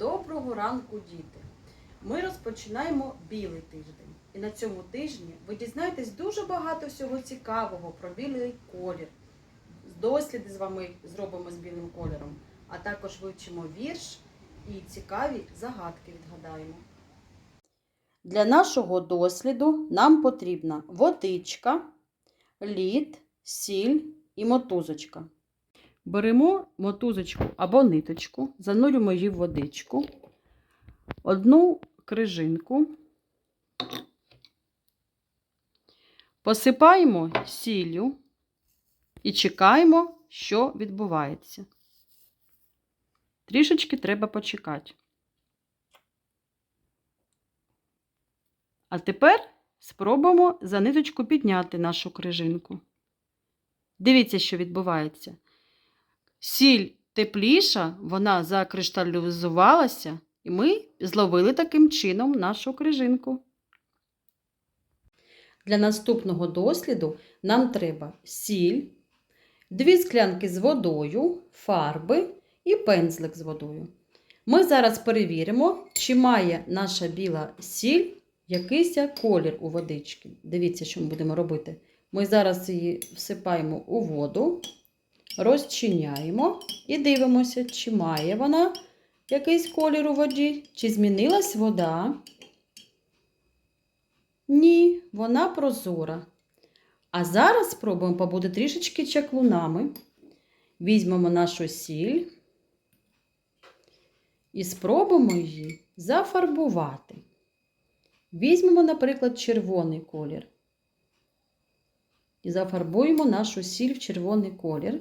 Доброго ранку, діти! Ми розпочинаємо білий тиждень. І на цьому тижні ви дізнаєтесь дуже багато всього цікавого про білий колір. Досліди з вами зробимо з білим кольором, а також вивчимо вірш і цікаві загадки відгадаємо. Для нашого досліду нам потрібна водичка, лід, сіль і мотузочка. Беремо мотузочку або ниточку, занурюємо її в водичку, одну крижинку, посипаємо сіллю і чекаємо, що відбувається. Трішечки треба почекати. А тепер спробуємо за ниточку підняти нашу крижинку. Дивіться, що відбувається. Сіль тепліша, вона закришталізувалася, і ми зловили таким чином нашу крижинку. Для наступного досліду нам треба сіль, дві склянки з водою, фарби і пензлик з водою. Ми зараз перевіримо, чи має наша біла сіль якийсь колір у водички. Дивіться, що ми будемо робити. Ми зараз її всипаємо у воду, розчиняємо і дивимося, чи має вона якийсь колір у воді, чи змінилась вода. Ні, вона прозора. А зараз спробуємо побути трішечки чаклунами. Візьмемо нашу сіль і спробуємо її зафарбувати. Візьмемо, наприклад, червоний колір. І зафарбуємо нашу сіль в червоний колір.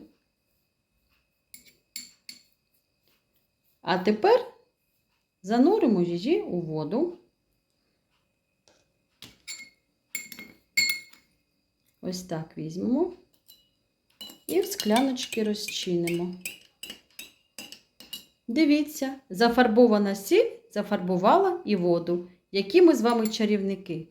А тепер зануримо її у воду. Ось так візьмемо і в скляночки розчинимо. Дивіться, зафарбована сіль зафарбувала і воду. Які ми з вами чарівники.